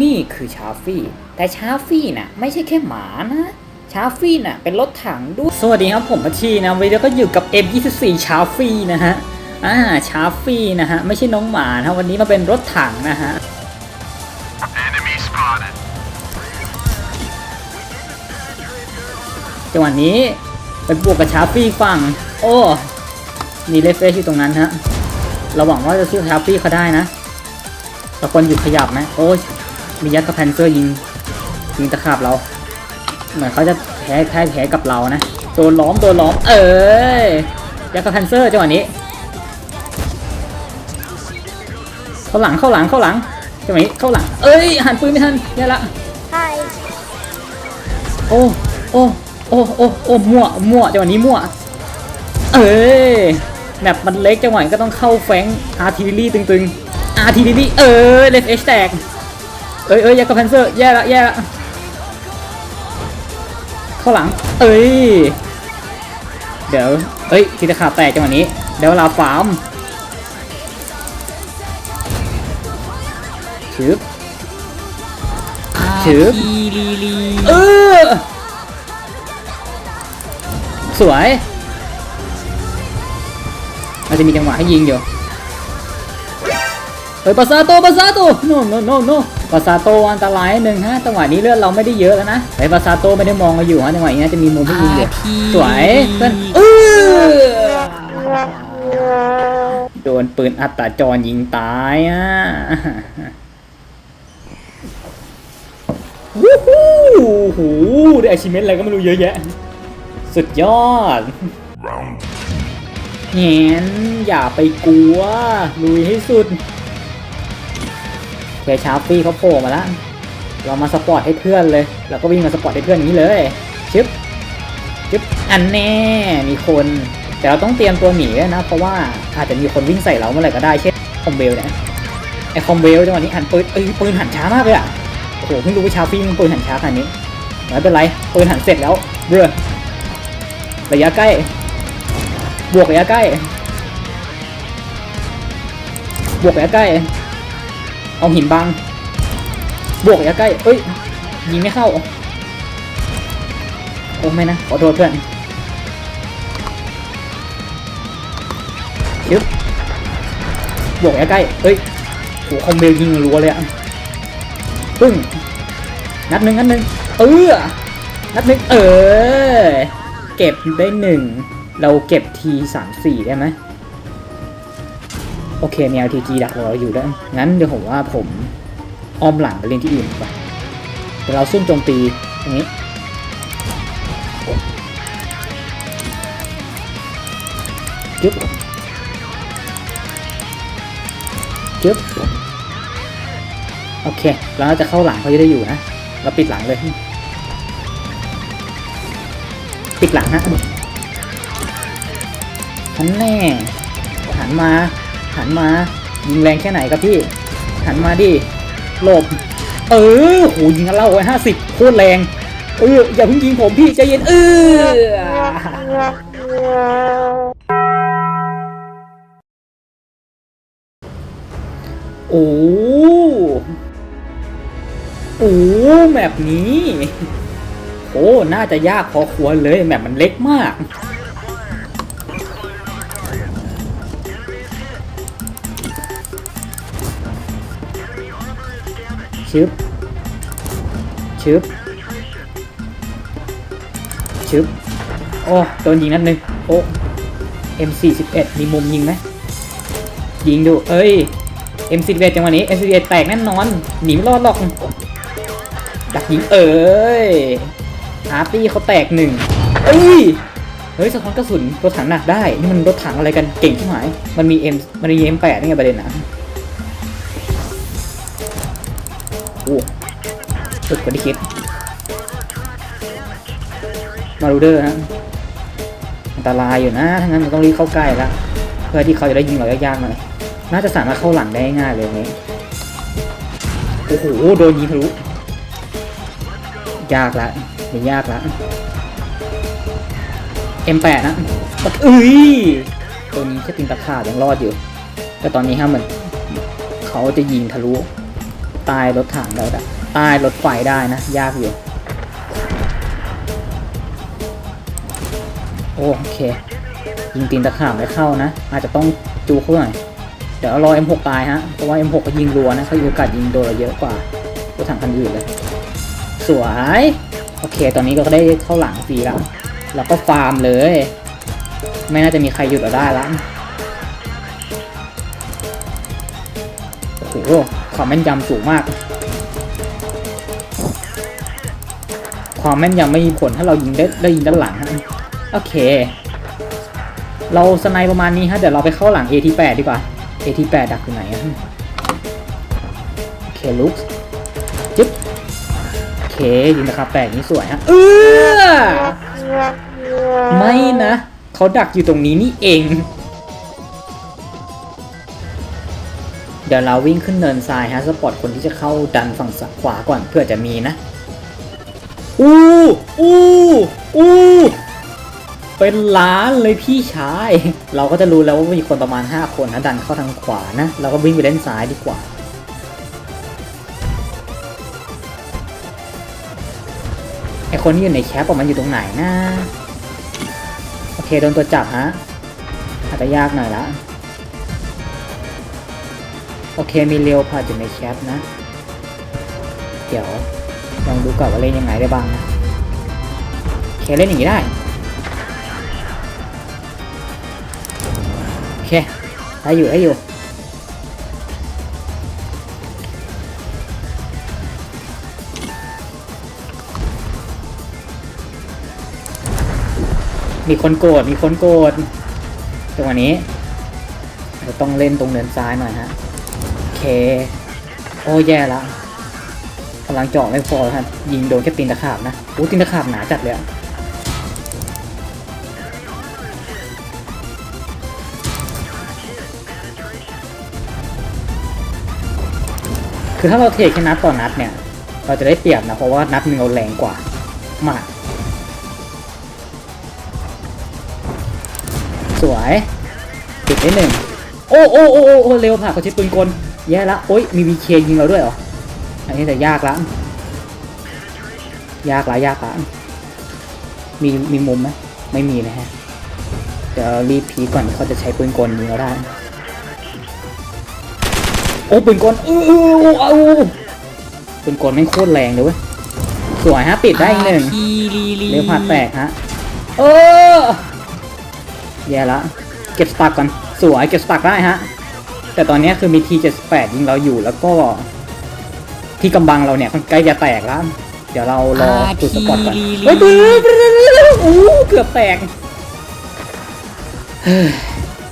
นี่คือชาฟี่ แต่ชาฟี่น่ะไม่ใช่แค่หมานะชาฟี่น่ะเป็นรถถังด้วย สวัสดีครับผมพัชชีนะวันนี้เราก็อยู่กับ M24 ชาฟี่นะฮะอ่าชาฟี่นะฮะไม่ใช่น้องหมานะวันนี้มาเป็นรถถังนะฮะ Enemy spotted. จังหวะนี้ไปบวกกับชาฟี่ฝั่ง โอ้มีเลฟเฟชอยู่ตรงนั้นฮะเราหวังว่าจะสู้ชาฟี่เขาได้นะตะคนหยุดขยับไหมโอ้ย มียักษ์กับแพนเซอร์ยิงยิงตะขาบเรา เหมือนเขาจะแพ้แพ้แพ้กับเรานะโดนล้อมโดนล้อม เอ้ยยักษ์กับแพนเซอร์จังหวะนี้เข้าหลังเข้าหลังเข้าหลังจังหวะนี้เข้าหลัง เอ้ยหันปืนไม่ทันแย่ละ Hi. โอ้โอ้โอ้โอ้โอ้มั่วมั่วจังหวะนี้มั่ว เอ้ยแมปมันเล็กจังหวะนี้ก็ต้องเข้าแฟงอาร์ทีลีตึงๆอาร์ทีลีเออเลฟเอชแตก เอ้ยเอ้ยยักษ์กับแพนเซอร์แย่ละแย่ละเข้าหลัง เอ้ย เดี๋ยวเอ้ยทีตะขาบแตกจังหวะนี้ เดี๋ยวเวลาฟาร์มชึบชึบเออสวยมันจะมีจังหวะให้ยิงอยู่ เฮ้ยปาซาโตปาซาโตโนโนโนโนปาซาโตอันตรายหนึ่งฮะจังหวะนี้เลือดเราไม่ได้เยอะแล้วนะไอ้ปาซาโตไม่ได้มองเราอยู่ฮะจังหวะนี้น่าจะมีมุมให้ยิงอยู่สวยเพื่อนเออโดนปืนอัตราจรยิงตายอะวู้ฮู้โหได้อาชิเมนอะไรก็ไม่รู้เยอะแยะ สุดยอด Round เห็นอย่าไปกลัว ลุยให้สุด เคชาร์ฟี่เขาโผล่มาแล้วเรามาสปอร์ตให้เพื่อนเลยเราก็วิ่งมาสปอร์ตให้เพื่อนอย่างนี้เลยชึบชึบอันแน่มีคน แต่เราต้องเตรียมตัวหนีนะ เพราะว่าอาจจะมีคนวิ่งใส่เราเมื่อไหร่ก็ได้เช่นคอมเบลเนี่ยไอคอมเบลจังหวะนี้หันปืนเอ้ยปืนหันช้ามากเลยอะโอ้โหเพิ่งรู้ว่าชาร์ฟี่มันปืนหันช้าขนาดนี้ไม่เป็นไรปืนหันเสร็จแล้วเบื่อระยะใกล้ บวกระยะใกล้ บวกระยะใกล้ เอาหินบัง บวกระยะใกล้ เอ้ย ยิงไม่เข้า โอ้ไม่นะ ขอโทษเพื่อนชึบบวกระยะใกล้ เอ้ยโหคอมเบลยิงรัวเลยอะปึ้ง นัดหนึ่งนัดหนึ่งเออนัดหนึ่งเออ เก็บได้หนึ่ง เราเก็บทีสามสี่ได้ไหม โอเคมี LTG ดักรอเราอยู่แล้ว งั้นเดี๋ยวผมว่าผมอ้อมหลังไปเล่นที่อื่นดีกว่าเดี๋ยวเราซุ่มโจมตีตรงนี้จึ๊บจึ๊บโอเคเราจะเข้าหลังเขาจะได้อยู่นะ เราปิดหลังเลย ปิดหลังฮะหันแน่หันมา หันมายิงแรงแค่ไหนครับพี่ หันมาดิหลบ เออโหยิงกันเล่าไว้ห้าสิบโคตรแรง เอออย่าเพิ่งยิงผมพี่ใจเย็นเออโอ้โอ้แมปนี้ โอ้ น่าจะยากพอควรเลย แมปมันเล็กมาก ชึบชึบชึบโอ้โดนยิงนัดหนึ่งโอ้ M41 มีมุมยิงไหมยิงดู เอ้ย M41 จังหวะนี้ M41 แตกแน่นอน หนีไม่รอดหรอก ดักยิงเอ้ยอาร์ตี้เขาแตกหนึ่งเอ้ย เฮ้ยสะท้อนกระสุนรถถังหนักได้ นี่มันรถถังอะไรกันเก่งที่หมมันมี M มันมี M8 นี่ไงประเด็นนะ โอ้สุดกว่าที่คิด มารูเดอร์ฮะ อันตรายอยู่นะถ้างั้นมันต้องรีบเข้าใกล้ละเพื่อที่เขาจะได้ยิงเรายากๆหน่อย น่าจะสามารถเข้าหลังได้ง่ายเลยนี้ โอ้โห โดนยิงทะลุ ยากละไม่ยากละ M8 นะเอ้ยตัวนี้แค่ติงตะขาบยังรอดอยู่ แต่ตอนนี้ฮะเหมือนเขาจะยิงทะลุ ใต้รถถังได้ต่ใต้รถไฟได้นะ ยากอยู่ โอเค ยิงตีนตะขาบไม่เข้านะ อาจจะต้องจูเขาหน่อย เดี๋ยวรอ M6 ตายฮะ เพราะว่า M6 ก็ยิงรัวนะเขาโอกาสยิงโดนเราเยอะกว่ารถถังคันอื่นเลย สวย โอเค ตอนนี้ก็ได้เข้าหลังฟรีแล้ว แล้วก็ฟาร์มเลย ไม่น่าจะมีใครหยุดเราได้แล้ว โหความแม่นยำสูงมาก ความแม่นยำไม่มีผลถ้าเรายิงได้ได้ยิงด้านหลังฮะโอเค เราสไนประมาณนี้ฮะเดี๋ยวเราไปเข้าหลัง AT8 ดีกว่า AT8 ดักอยู่ไหนอะโอเคลุกจึ๊บโอเคยิงนะครับแปลกนี้สวยฮะเออไม่นะเขาดักอยู่ตรงนี้นี่เอง ดี๋ยวเราวิ่งขึ้นเนินทรายฮะสปอร์ตคนที่จะเข้าดันฝั่งขวาก่อนเพื่อจะมีนะอู้อู้อู้เป็นล้านเลยพี่ชาย เราก็จะรู้แล้วว่ามีคนประมาณ 5 คนนะดันเข้าทางขวานะ เราก็วิ่งไปเล่นซ้ายดีกว่า ไอคนที่อยู่ในแคปอะมันอยู่ตรงไหนนะ โอเคโดนตัวจับฮะ อาจจะยากหน่อยละ โอเคมีเรียวพาดอยู่ในแคปนะ เดี๋ยวลองดูก่อนว่าเล่นยังไงได้บ้างนะโอเคเล่นอย่างนี้ได้โอเคได้อยู่ได้อยู่มีคนโกรธมีคนโกรธจังหวะนี้เราต้องเล่นตรงเนินซ้ายหน่อยฮะ เค โอ้แย่ละกำลังเจาะไม่พอฮะยิงโดนแค่ตีนตะขาบนะโอ้ตีนตะขาบหนาจัดเลยอะคือถ้าเราเทแค่นัดต่อนัดเนี่ย เราจะได้เปรียบนะ เพราะว่านัดหนึ่งเราแรงกว่ามาก สวยติดได้หนึ่ง โอ้โอ้โอ้โอ้เร็วผ่าเขาใช้ปืนกล แย่ละโอ้ยมีวีเคยิงเราด้วยเหรอ อันนี้แต่ยากละยากละยากละมีมีมุมไหมไม่มีนะฮะ เดี๋ยวรีบพีคก่อนเขาจะใช้ปืนกลยิงเราได้ โอ้ปืนกลอื้ออื้ออู้อู้อู้ปืนกลแม่งโคตรแรงเลยเว้ยสวยฮะปิดได้อีกหนึ่งเร็วผ่าแตกฮะเออแย่ละเก็บสตักก่อนสวยเก็บสตักได้ฮะ แต่ตอนนี้คือมีที78ยิงเราอยู่แล้วก็ที่กำบังเราเนี่ยมันใกล้จะแตกแล้ว เดี๋ยวเรารอจุดสปอตก่อนเฮ้ยปืนโอ้เกือบแตก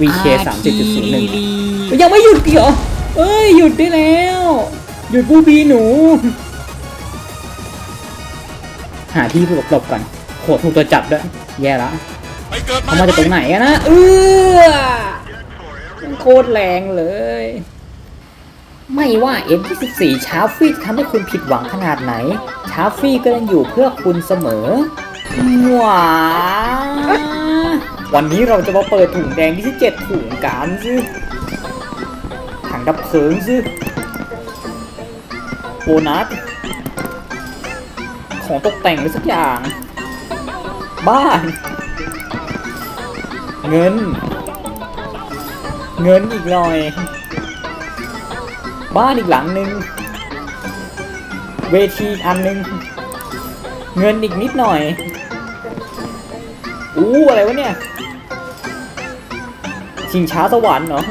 วีเคสามสิบจุดศูนย์หนึ่งยังไม่หยุดอีกเหรอเอ้ยหยุดได้แล้ว หยุดผู้บีหนู หาที่หลบๆก่อนโหถูกตัวจับด้วย แย่ละไปเกิดเขามาจากตรงไหนอะนะเออ มันโคตรแรงเลย ไม่ว่า M24 ชาร์ฟี่จะทำให้คุณผิดหวังขนาดไหน ชาร์ฟี่ก็ยังอยู่เพื่อคุณเสมอหวาวันนี้เราจะมาเปิดถุงแดงที่เจ็ดถุงกันซิถังดับเพลิงซิโบนัสของตกแต่งหรือสักอย่าง บ้าน เงิน เงินอีกหน่อย บ้านอีกหลังหนึ่งเวทีอันหนึ่งเงินอีกนิดหน่อย อู้อะไรวะเนี่ยชิงช้าสวรรค์เหรอ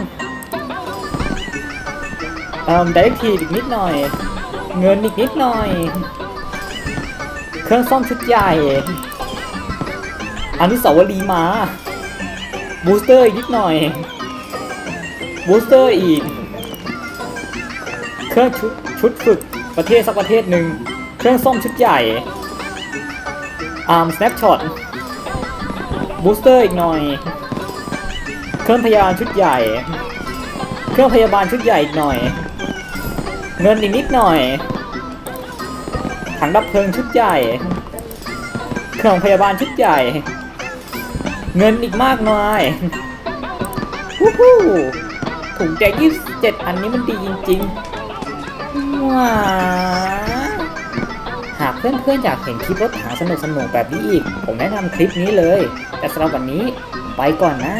เอ่อไดเรกทีอีกนิดหน่อย เงินอีกนิดหน่อย เครื่องซ่อมชุดใหญ่อนุสาวรีย์มา บูสเตอร์อีกนิดหน่อย บูสเตอร์อีก เครื่องชุดชุดฝึกประเทศสักประเทศหนึ่ง เครื่องซ่อมชุดใหญ่อาร์มสแนปช็อตบูสเตอร์อีกหน่อย เครื่องพยาบาลชุดใหญ่ เครื่องพยาบาลชุดใหญ่อีกหน่อย เงินอีกนิดหน่อย ถังดับเพลิงชุดใหญ่ เครื่องพยาบาลชุดใหญ่ เงินอีกมากมายวู้ฮู้ ถุงแดงยี่สิบเจ็ดอันนี้มันดีจริงๆว้าหากเพื่อนๆอยากเห็นคลิปรถถังสนุกๆแบบนี้อีก ผมแนะนำคลิปนี้เลย แต่สำหรับวันนี้ไปก่อนนะ